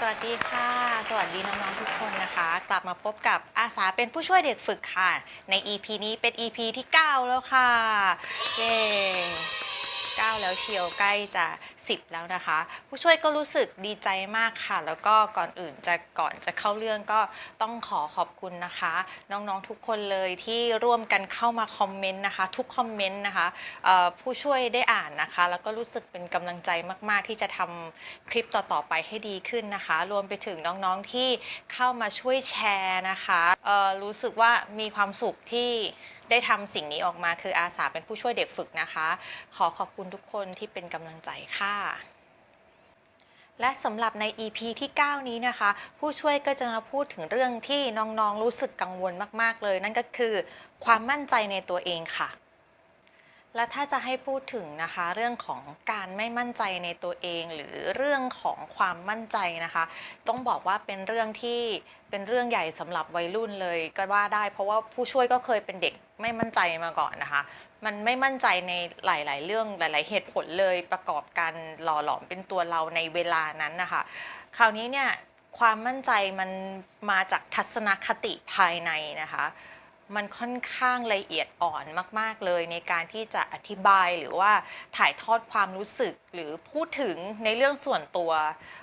สวัสดีค่ะ สวัสดีน้องๆทุกคนนะคะ กลับมาพบกับอาสาเป็นผู้ช่วยเด็กฝึกค่ะ ใน EP นี้เป็น EP ที่ 9 แล้วค่ะ เย้9แล้วเชียวใกล้จะ 10 แล้วนะคะ ผู้ช่วยก็รู้สึกดีใจมากค่ะ แล้วก็ก่อนอื่นจะก่อนจะเข้าเรื่องก็ต้องขอขอบคุณนะคะ น้องๆทุกคนเลยที่ร่วมกันเข้ามาคอมเมนต์นะคะ ทุกคอมเมนต์นะคะผู้ช่วยได้อ่านนะคะ แล้วก็รู้สึกเป็นกำลังใจมาก ๆ ที่จะทำคลิปต่อๆไปให้ดีขึ้นนะคะ รวมไปถึงน้องๆที่เข้ามาช่วยแชร์นะคะรู้สึกว่ามีความสุขที่ ได้ทำสิ่งนี้ออกมาคืออาสาเป็นผู้ช่วยเด็กฝึกนะคะ ขอขอบคุณทุกคนที่เป็นกำลังใจค่ะ และสำหรับใน EP ที่ 9 นี้นะคะ ผู้ช่วยก็จะมาพูดถึงเรื่องที่น้องๆรู้สึกกังวลมากๆเลย นั่นก็คือ ความมั่นใจในตัวเองค่ะและถ้าจะให้พูดถึงนะคะ เรื่องของการไม่มั่นใจในตัวเอง หรือเรื่องของความมั่นใจนะคะ ต้องบอกว่าเป็นเรื่องที่เป็นเรื่องใหญ่สำหรับวัยรุ่นเลยก็ว่าได้ เพราะว่าผู้ช่วยก็เคยเป็นเด็ก ไม่มั่นใจมาก่อนนะคะ มันไม่มั่นใจในหลาย ๆ เรื่องหลาย ๆ เหตุผลเลยประกอบกันหล่อหลอมเป็นตัวเราในเวลานั้นนะคะคราวนี้เนี่ยความมั่นใจมันมาจากทัศนคติภายในนะคะ มันค่อนข้างละเอียดอ่อนมาก ๆ เลยในการที่จะอธิบายหรือว่าถ่ายทอดความรู้สึกหรือพูดถึงในเรื่องส่วนตัว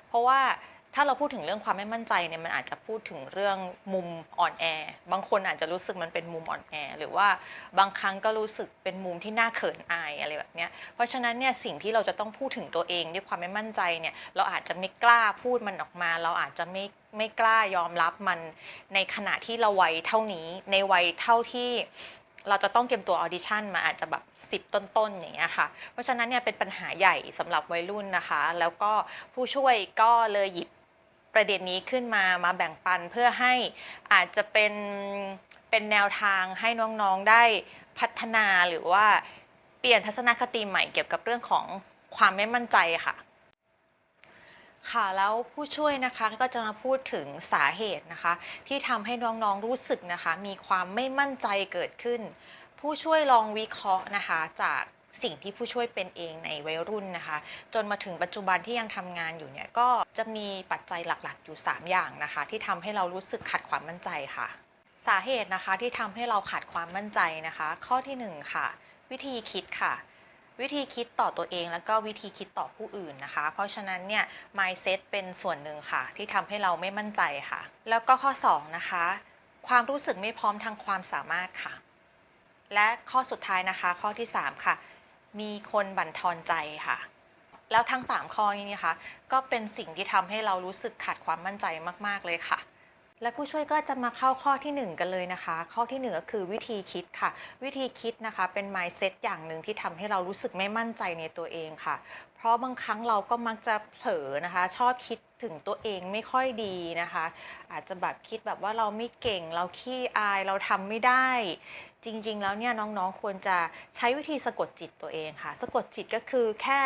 เพราะว่า ถ้าเราพูดถึงเรื่องความไม่มั่นใจเนี่ยมันอาจจะพูดถึงเรื่องมุมอ่อนแอ บางคนอาจจะรู้สึกมันเป็นมุมอ่อนแอ หรือว่าบางครั้งก็รู้สึกเป็นมุมที่น่าเขินอายอะไรแบบเนี้ยเพราะฉะนั้นเนี่ยสิ่งที่เราจะต้องพูดถึงตัวเองด้วยความไม่มั่นใจเนี่ยเราอาจจะไม่กล้าพูดมันออกมา เราอาจจะไม่ไม่กล้ายอมรับมันในขณะที่เราวัยเท่านี้ในวัยเท่าที่เราจะต้องเตรียมตัวออดิชั่นมาอาจจะแบบ10ต้นๆอย่างเงี้ยค่ะ เพราะฉะนั้นเนี่ยเป็นปัญหาใหญ่สำหรับวัยรุ่นนะคะ แล้วก็ผู้ช่วยก็เลยหยิบ ประเด็นนี้ขึ้นมามาแบ่งปันเพื่อให้อาจจะเป็นเป็นแนวทางให้น้องๆได้พัฒนาหรือว่าเปลี่ยนทัศนคติใหม่เกี่ยวกับเรื่องของความไม่มั่นใจค่ะ ค่ะแล้วผู้ช่วยนะคะก็จะมาพูดถึงสาเหตุนะคะ ที่ทำให้น้องๆรู้สึกนะคะ มีความไม่มั่นใจเกิดขึ้น ผู้ช่วยลองวิเคราะห์นะคะจาก สิ่งที่ผู้ช่วยเป็นเองในวัยรุ่นนะคะ จนมาถึงปัจจุบันที่ยังทำงานอยู่เนี่ยก็จะมีปัจจัยหลักๆ อยู่ 3 อย่างนะคะ ที่ทำให้เรารู้สึกขาดความมั่นใจค่ะ สาเหตุนะคะที่ทำให้เราขาดความมั่นใจนะคะ ข้อที่หนึ่งค่ะ วิธีคิดค่ะวิธีคิดต่อตัวเองแล้วก็วิธีคิดต่อผู้อื่นนะคะ เพราะฉะนั้นเนี่ย mindset เป็นส่วนหนึ่งค่ะ ที่ทำให้เราไม่มั่นใจค่ะ แล้วก็ข้อ 2 นะคะ ความรู้สึกไม่พร้อมทางความสามารถค่ะ และข้อสุดท้ายนะคะ ข้อที่ 3 ค่ะ มีคนบั่นทอนใจค่ะ แล้วทั้ง 3 ข้อนี้นะคะ ก็เป็นสิ่งที่ทำให้เรารู้สึกขาดความมั่นใจมาก ๆ เลยค่ะ และผู้ช่วยก็จะมาเข้าข้อทีหนึ่1 กันเลยนะคะ ข้อที่หนึ่งก็คือวิธีคิดค่ะ วิธีคิดนะคะเป็น mindset อย่างหนึ่งที่ทำให้เรารู้สึกไม่มั่นใจในตัวเองค่ะ เพราะบางครั้งเราก็มักจะเผลอนะคะ ชอบคิด ถึงตัวเองไม่ค่อยดีนะคะ อาจจะแบบคิดแบบว่าเราไม่เก่งเราขี้อายเราทำไม่ได้ จริง ๆ แล้วเนี่ยน้องๆควรจะใช้วิธีสะกดจิตตัวเองค่ะ สะกดจิตก็คือแค่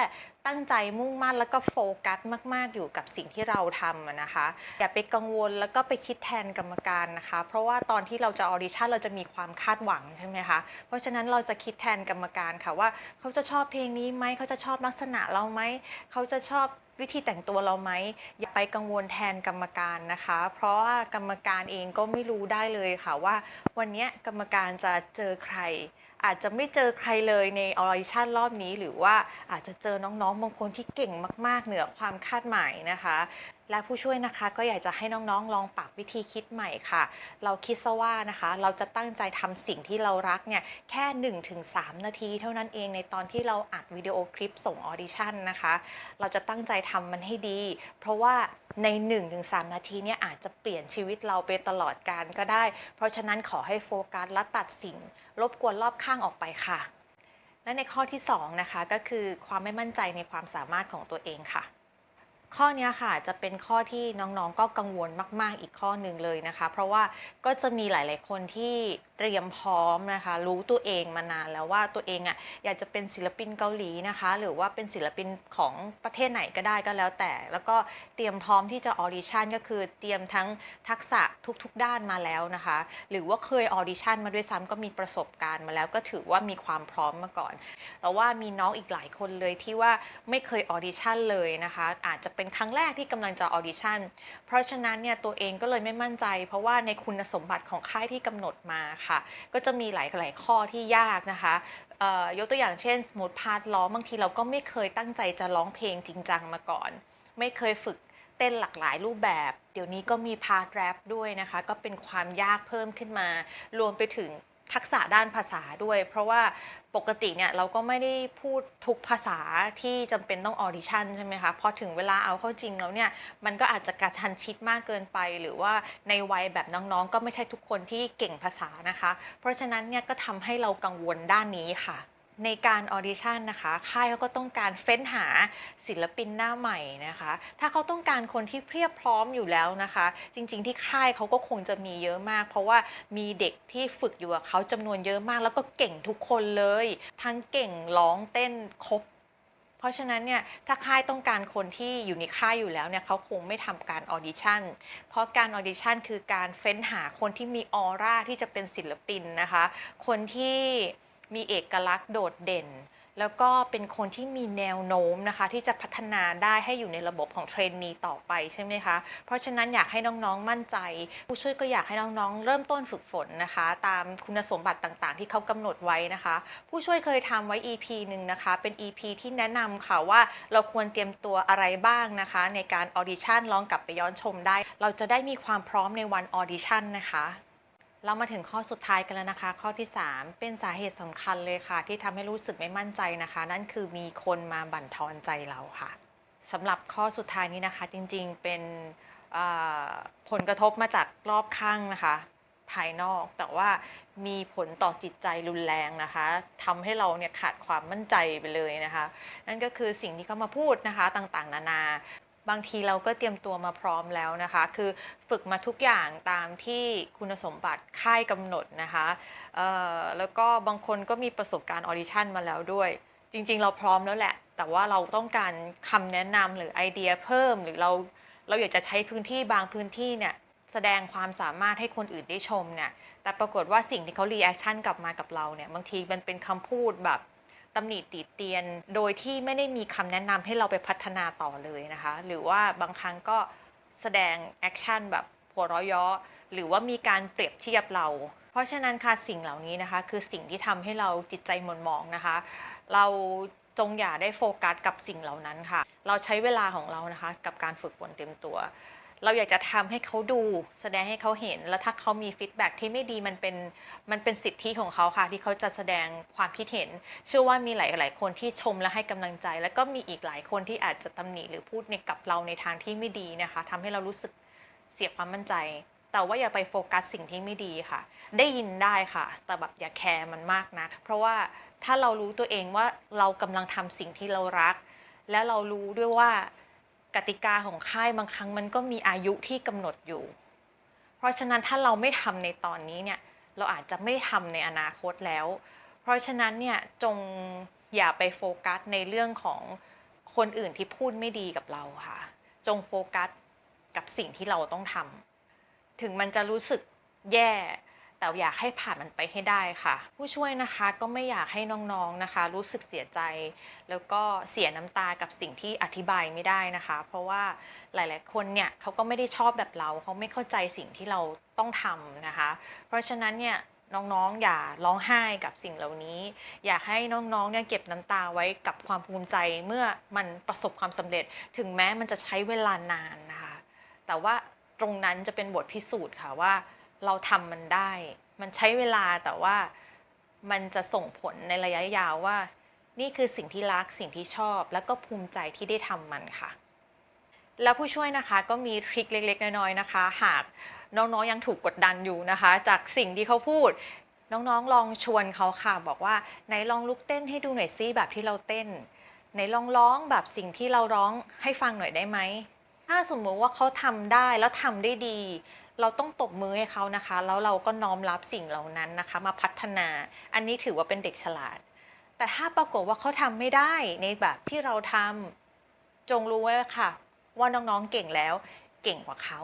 ตั้งใจมุ่งมั่นแล้วก็โฟกัสมาก ๆ อยู่กับสิ่งที่เราทำนะคะ อย่าไปกังวลแล้วก็ไปคิดแทนกรรมการนะคะ เพราะว่าตอนที่เราจะออดิชั่นเราจะมีความคาดหวังใช่ไหมคะเพราะฉะนั้นเราจะคิดแทนกรรมการค่ะว่า เขาจะชอบเพลงนี้ไหมเขาจะชอบลักษณะเราไหมเขาจะชอบ วิธีแต่งตัวเราไหมอย่าไปกังวลแทนกรรมการนะคะ เพราะว่ากรรมการเองก็ไม่รู้ได้เลยค่ะว่า วันนี้กรรมการจะเจอใคร อาจจะไม่เจอใครเลยในออริชั่นรอบนี้ หรือว่าอาจจะเจอน้องๆบางคนที่เก่งมาก ๆ เหนือความคาดหมายนะคะ และผู้ช่วยนะคะก็อยากจะให้น้องๆ ลองปรับวิธีคิดใหม่ค่ะ เราคิดซะว่านะคะ เราจะตั้งใจทำสิ่งที่เรารักเนี่ยแค่ 1-3 นาทีเท่านั้นเองในตอนที่เราอัดวิดีโอคลิปส่งออดิชั่นนะคะ เราจะตั้งใจทำมันให้ดี เพราะว่าใน 1-3 นาทีเนี่ยอาจจะเปลี่ยนชีวิตเราไปตลอดการก็ได้ เพราะฉะนั้นขอให้โฟกัสและตัดสิ่งรบกวนรอบข้างออกไปค่ะ และในข้อที่2นะคะก็คือความไม่มั่นใจในความสามารถของตัวเองค่ะ ข้อนี้ค่ะจะเป็นข้อที่น้องๆก็กังวลมาก ๆ อีกข้อหนึ่งเลยนะคะ เพราะว่าก็จะมีหลายๆคนที่เตรียมพร้อมนะคะ รู้ตัวเองมานานแล้วว่าตัวเองอะอยากจะเป็นศิลปินเกาหลีนะคะ หรือว่าเป็นศิลปินของประเทศไหนก็ได้ก็แล้วแต่ แล้วก็เตรียมพร้อมที่จะออดิชั่นก็คือเตรียมทั้งทักษะทุกๆด้านมาแล้วนะคะ หรือว่าเคยออดิชั่นมาด้วยซ้ำก็มีประสบการณ์มาแล้วก็ถือว่ามีความพร้อมมาก่อนแต่ว่ามีน้องอีกหลายคนเลยที่ว่าไม่เคยออดิชั่นเลยนะคะ อาจจะเป็นครั้งแรกที่กำลังจะออดิชั่น เพราะฉะนั้นเนี่ยตัวเองก็เลยไม่มั่นใจ เพราะว่าในคุณสมบัติของค่ายที่กำหนดมาค่ะ ก็จะมีหลายหลาย ๆ ข้อที่ยากนะคะยกตัวอย่างเช่นสมมติพาร์ทร้องบางทีเราก็ไม่เคยตั้งใจจะร้องเพลงจริงจังมาก่อน ไม่เคยฝึกเต้นหลากหลายรูปแบบ เดี๋ยวนี้ก็มีพาร์ทแรปด้วยนะคะ ก็เป็นความยากเพิ่มขึ้นมา รวมไปถึง ทักษะด้านภาษาด้วย เพราะว่าปกติเนี่ยเราก็ไม่ได้พูดทุกภาษาที่จำเป็นต้องออดิชั่นใช่ไหมคะพอถึงเวลาเอาเข้าจริงแล้วเนี่ยมันก็อาจจะกระชันชิดมากเกินไป หรือว่าในวัยแบบน้องๆ ก็ไม่ใช่ทุกคนที่เก่งภาษานะคะ เพราะฉะนั้นเนี่ยก็ทำให้เรากังวลด้านนี้ค่ะ ในการออดิชั่นนะคะ ค่ายเขาก็ต้องการเฟ้นหาศิลปินหน้าใหม่นะคะ ถ้าเขาต้องการคนที่เพียบพร้อมอยู่แล้วนะคะ จริง ๆ ที่ค่ายเขาก็คงจะมีเยอะมาก เพราะว่ามีเด็กที่ฝึกอยู่กับเขาจำนวนเยอะมาก แล้วก็เก่งทุกคนเลย ทั้งเก่งร้องเต้นครบเพราะฉะนั้นเนี่ยถ้าค่ายต้องการคนที่อยู่ในค่ายอยู่แล้วเนี่ยเขาคงไม่ทำการออดิชั่น เพราะการออดิชั่นคือการเฟ้นหาคนที่มีออร่าที่จะเป็นศิลปินนะคะ คนที่ มีเอกลักษณ์โดดเด่น แล้วก็เป็นคนที่มีแนวโน้มนะคะ ที่จะพัฒนาได้ให้อยู่ในระบบของเทรนนีต่อไปใช่ไหมคะ เพราะฉะนั้นอยากให้น้องๆมั่นใจ ผู้ช่วยก็อยากให้น้องๆ เริ่มต้นฝึกฝนนะคะ ตามคุณสมบัติต่างๆ ที่เขากำหนดไว้นะคะ ผู้ช่วยเคยทำไว้ EP หนึ่งนะคะ เป็น EP ที่แนะนำค่ะว่าเราควรเตรียมตัวอะไรบ้างนะคะ ในการออดิชั่นลองกลับไปย้อนชมได้ เราจะได้มีความพร้อมในวันออดิชั่นนะคะ เรามาถึงข้อสุดท้ายกันแล้วนะคะ ข้อที่ 3 เป็นสาเหตุสำคัญเลยค่ะ ที่ทำให้รู้สึกไม่มั่นใจนะคะ นั่นคือมีคนมาบั่นทอนใจเราค่ะสำหรับข้อสุดท้ายนี้นะคะ จริงๆเป็นผลกระทบมาจากรอบข้างนะคะ ภายนอกแต่ว่ามีผลต่อจิตใจรุนแรงนะคะทำให้เราเนี่ยขาดความมั่นใจไปเลยนะคะ นั่นก็คือสิ่งที่เขามาพูดนะคะต่างๆ นานา บางทีเราก็เตรียมตัวมาพร้อมแล้วนะคะ คือฝึกมาทุกอย่างตามที่คุณสมบัติค่ายกำหนดนะคะแล้วก็บางคนก็มีประสบการณ์ออดิชั่นมาแล้วด้วย จริง ๆ เราพร้อมแล้วแหละ แต่ว่าเราต้องการคำแนะนำหรือไอเดียเพิ่ม หรือเราเราอยากจะใช้พื้นที่บางพื้นที่เนี่ยแสดงความสามารถให้คนอื่นได้ชมเนี่ยแต่ปรากฏว่าสิ่งที่เขารีแอคชั่นกลับมากับเราเนี่ยบางทีมันเป็นคำพูดแบบ ตำหนิติเตียน โดยที่ไม่ได้มีคำแนะนำให้เราไปพัฒนาต่อเลยนะคะ หรือว่าบางครั้งก็แสดงแอคชั่นแบบหัวเราะเยาะหรือว่ามีการเปรียบเทียบเรา เพราะฉะนั้นค่ะสิ่งเหล่านี้นะคะ คือสิ่งที่ทำให้เราจิตใจหม่นหมองนะคะ เราจงอย่าได้โฟกัสกับสิ่งเหล่านั้นค่ะ เราใช้เวลาของเรานะคะ กับการฝึกฝนเต็มตัว เราอยากจะทำให้เขาดูแสดงให้เขาเห็น แล้วถ้าเขามีฟีดแบ็กที่ไม่ดีมันเป็นมันเป็นสิทธิของเขาค่ะ ที่เขาจะแสดงความคิดเห็น เชื่อว่ามีหลายๆคนที่ชมและให้กำลังใจ แล้วก็มีอีกหลายคนที่อาจจะตำหนิหรือพูดในกับเราในทางที่ไม่ดีนะคะทำให้เรารู้สึกเสียความมั่นใจ แต่ว่าอย่าไปโฟกัสสิ่งที่ไม่ดีค่ะ ได้ยินได้ค่ะ แต่แบบอย่าแคร์มันมากนะเพราะว่าถ้าเรารู้ตัวเองว่าเรากำลังทำสิ่งที่เรารัก และเรารู้ด้วยว่า กติกาของค่ายบางครั้งมันก็มีอายุที่กำหนดอยู่ เพราะฉะนั้นถ้าเราไม่ทำในตอนนี้เนี่ยเราอาจจะไม่ทำในอนาคตแล้ว เพราะฉะนั้นเนี่ยจงอย่าไปโฟกัสในเรื่องของคนอื่นที่พูดไม่ดีกับเราค่ะ จงโฟกัสกับสิ่งที่เราต้องทำถึงมันจะรู้สึกแย่ แต่อยากให้ผ่านมันไปให้ได้ค่ะ ผู้ช่วยนะคะก็ไม่อยากให้น้องๆนะคะ รู้สึกเสียใจ แล้วก็เสียน้ำตากับสิ่งที่อธิบายไม่ได้นะคะ เพราะว่าหลาย ๆ คนเนี่ยเขาก็ไม่ได้ชอบแบบเราเขาไม่เข้าใจสิ่งที่เราต้องทำนะคะ เพราะฉะนั้นเนี่ยน้องๆ อย่าร้องไห้กับสิ่งเหล่านี้ อยากให้น้องๆ เนี่ยเก็บน้ำตาไว้กับความภูมิใจเมื่อมันประสบความสำเร็จ ถึงแม้มันจะใช้เวลานานนะคะ แต่ว่าตรงนั้นจะเป็นบทพิสูจน์ค่ะว่า เราทำมันได้ มันใช้เวลาแต่ว่ามันจะส่งผลในระยะยาวว่า นี่คือสิ่งที่รักสิ่งที่ชอบ แล้วก็ภูมิใจที่ได้ทำมันค่ะ แล้วผู้ช่วยนะคะก็มีทริคเล็ก ๆ น้อยๆนะคะ หากน้องๆยังถูกกดดันอยู่นะคะ จากสิ่งที่เขาพูด น้องๆลองชวนเขาค่ะ บอกว่าไหนลองลุกเต้นให้ดูหน่อยซิแบบที่เราเต้นไหนลองร้องแบบสิ่งที่เราร้องให้ฟังหน่อยได้ไหมถ้าสมมุติว่าเขาทำได้แล้วทำได้ดี เราต้องตบมือให้เขานะคะ แล้วเราก็น้อมรับสิ่งเหล่านั้นนะคะ มาพัฒนา อันนี้ถือว่าเป็นเด็กฉลาด แต่ถ้าปรากฏว่าเขาทำไม่ได้ในแบบที่เราทำจงรู้ไว้ค่ะ ว่าน้องๆเก่งแล้ว เก่งกว่าเขา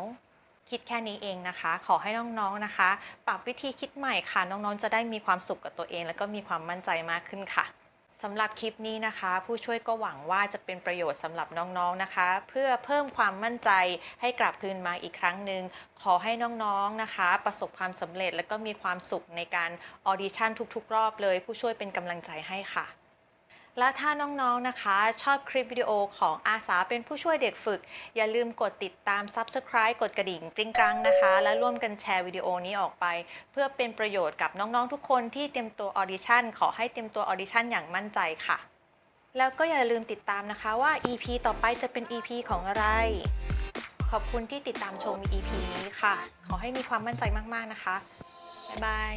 คิดแค่นี้เองนะคะ ขอให้น้องๆนะคะ ปรับวิธีคิดใหม่ค่ะ น้องๆจะได้มีความสุขกับตัวเอง แล้วก็มีความมั่นใจมากขึ้นค่ะ สำหรับคลิปนี้นะคะ ผู้ช่วยก็หวังว่าจะเป็นประโยชน์สำหรับน้องๆนะคะ เพื่อเพิ่มความมั่นใจให้กลับคืนมาอีกครั้งหนึ่งขอให้น้องๆนะคะ ประสบความสำเร็จและก็มีความสุขในการออดิชั่นทุกๆ รอบเลย ผู้ช่วยเป็นกำลังใจให้ค่ะ และถ้าน้องๆ นะคะ ชอบคลิปวิดีโอของอาสาเป็นผู้ช่วยเด็กฝึก อย่าลืมกดติดตาม Subscribe กดกระดิ่งกริ๊งกรังนะคะ และร่วมกันแชร์วิดีโอนี้ออกไป เพื่อเป็นประโยชน์กับน้องๆ ทุกคนที่เตรียมตัวออดิชั่น ขอให้เตรียมตัวออดิชั่นอย่างมั่นใจค่ะ แล้วก็อย่าลืมติดตามนะคะว่า EP ต่อไปจะเป็น EP ของอะไร ขอบคุณที่ติดตามชม EP นี้ค่ะ ขอให้มีความมั่นใจมากๆนะคะ บ๊ายบาย